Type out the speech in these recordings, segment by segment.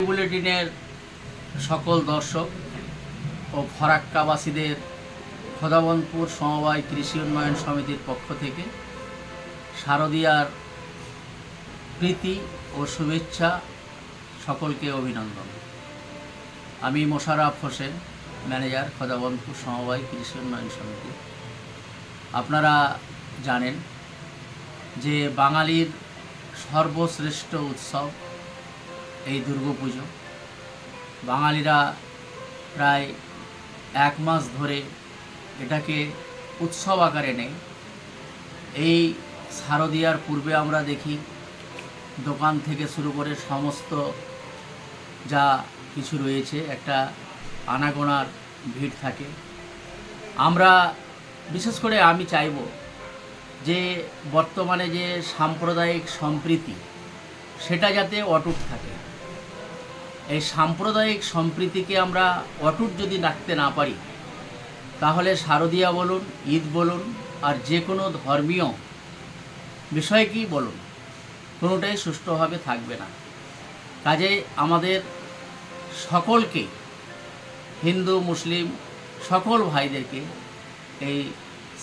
বুলেটিনের সকল দর্শক ও ফরাক্কাবাসীদের খদাবনপুর সমবায় কৃষি উন্নয়ন সমিতির পক্ষ থেকে শারদীয়ার প্রীতি ও শুভেচ্ছা সকলকে অভিনন্দন। আমি মোশাররফ হোসেন, ম্যানেজার খদাবনপুর সমবায় কৃষি উন্নয়ন সমিতি। আপনারা জানেন যে বাঙালির সর্বশ্রেষ্ঠ উৎসব এই দুর্গাপুজো বাঙালিরা প্রায় এক মাস ধরে এটাকে উৎসব আকারে নেয়। এই শারদীয়ার পূর্বে আমরা দেখি, দোকান থেকে শুরু করে সমস্ত যা কিছু রয়েছে, একটা আনাগোনার ভিড় থাকে। আমরা, বিশেষ করে আমি চাইব যে বর্তমানে যে সাম্প্রদায়িক সম্প্রীতি, সেটা যাতে অটুট থাকে। এই সাম্প্রদায়িক সম্প্রীতিকে আমরা অটুট যদি রাখতে না পারি, তাহলে শারদীয়া বলুন, ঈদ বলুন, আর যে কোনো ধর্মীয় বিষয় কি বলুন, কোনোটাই সুষ্ঠুভাবে থাকবে না। কাজে আমাদের সকলকে, হিন্দু, মুসলিম, সকল ভাইদেরকে এই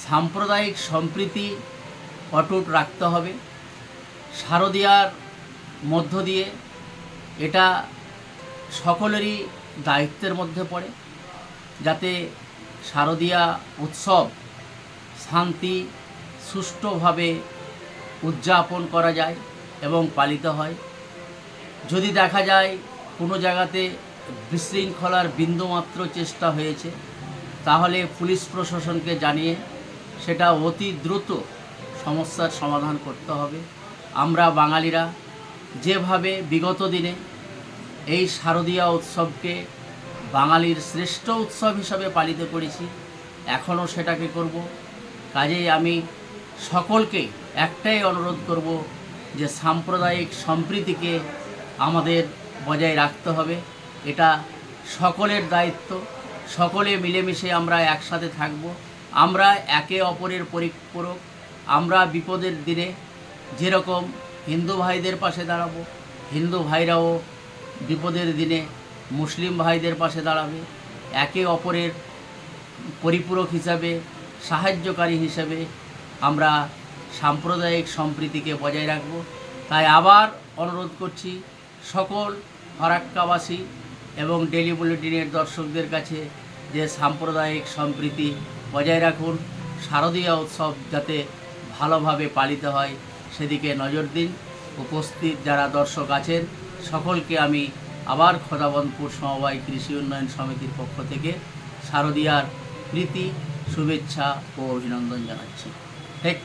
সাম্প্রদায়িক সম্প্রীতি অটুট রাখতে হবে। শারদীয়ার মধ্য দিয়ে এটা সকলেরই দায়িত্বের মধ্যে পড়ে, যাতে শারদীয়া উৎসব শান্তি সুষ্ঠুভাবে উদযাপন করা যায় এবং পালিত হয়। যদি দেখা যায় কোনো জায়গাতে বিশৃঙ্খলার বিন্দুমাত্র চেষ্টা হয়েছে, তাহলে পুলিশ প্রশাসনকে জানিয়ে সেটা অতি দ্রুত সমস্যার সমাধান করতে হবে। আমরা বাঙালিরা যেভাবে বিগত দিনে এই শারদীয়া উৎসবকে বাঙালির শ্রেষ্ঠ উৎসব হিসাবে পালিত করেছি। এখনও সেটাকে করব। কাজেই আমি সকলকে একটাই অনুরোধ করব যে সাম্প্রদায়িক সম্প্রীতিকে আমাদের বজায় রাখতে হবে। এটা সকলের দায়িত্ব। সকলে মিলেমিশে আমরা একসাথে থাকব। আমরা একে অপরের পরিপূরক। আমরা বিপদের দিনে যেরকম হিন্দু ভাইদের পাশে দাঁড়াবো, হিন্দু ভাইরাও বিপদের দিনে মুসলিম ভাইদের পাশে দাঁড়াবে, একে অপরের পরিপূরক হিসাবে, সাহায্যকারী হিসাবে আমরা সাম্প্রদায়িক সম্প্রীতিকে বজায় রাখব। তাই আবার অনুরোধ করছি সকল ফারাক্কাবাসী এবং ডেলি বুলেটিনের দর্শকদের কাছে যে সাম্প্রদায়িক সম্প্রীতি বজায় রাখুন, শারদীয় উৎসব যাতে ভালোভাবে পালিত হয়, সেদিকে নজর দিন। উপস্থিত যারা দর্শক আছেন সকলকে আমি আবার খদাবনপুর সমবায় কৃষি উন্নয়ন সমিতির পক্ষ থেকে শারদীয়ার প্রীতি, শুভেচ্ছা ও অভিনন্দন জানাচ্ছি। ঠিক।